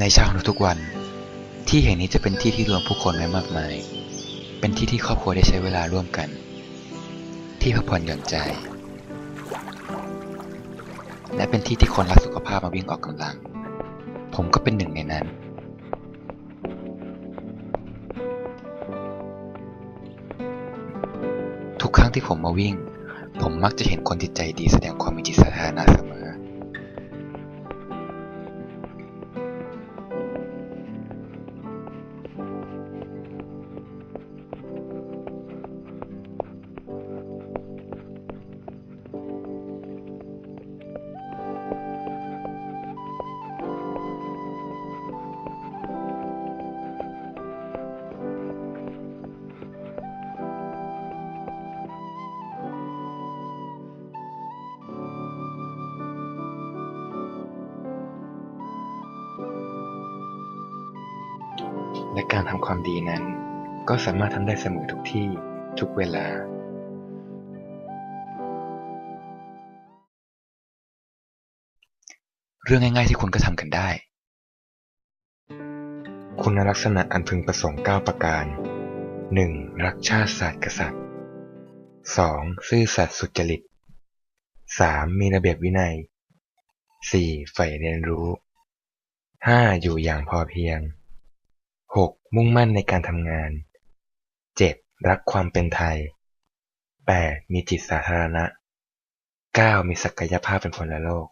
ในเช้าของทุกวัน ที่แห่งนี้จะเป็นที่ที่รวมผู้คนไว้มากมาย เป็นที่ที่ครอบครัวได้ใช้เวลาร่วมกัน ที่พักผ่อนหย่อนใจ และเป็นที่ที่คนรักสุขภาพมาวิ่งออกกำลัง ผมก็เป็นหนึ่งในนั้น ทุกครั้งที่ผมมาวิ่ง ผมมักจะเห็นคนจิตใจดีแสดงความมีจิตสาธารณะเสมอ และการทำความดีนั้น ก็สามารถทำได้เสมอทุกที่ทุกเวลาเรื่องง่ายๆที่คุณก็ทำกันได้ คุณลักษณะอันพึงประสงค์ 9 ประการ 1. รักชาติศาสตร์กษัตริย์ 2. ซื่อสัตย์สุจริต 3. มีระเบียบวินัย 4. ใฝ่เรียนรู้ 5. อยู่อย่างพอเพียง 6. มุ่งมั่นในการทำงาน 7. รักความเป็นไทย 8. มีจิตสาธารณะ 9. มีศักยภาพเป็นพลโลก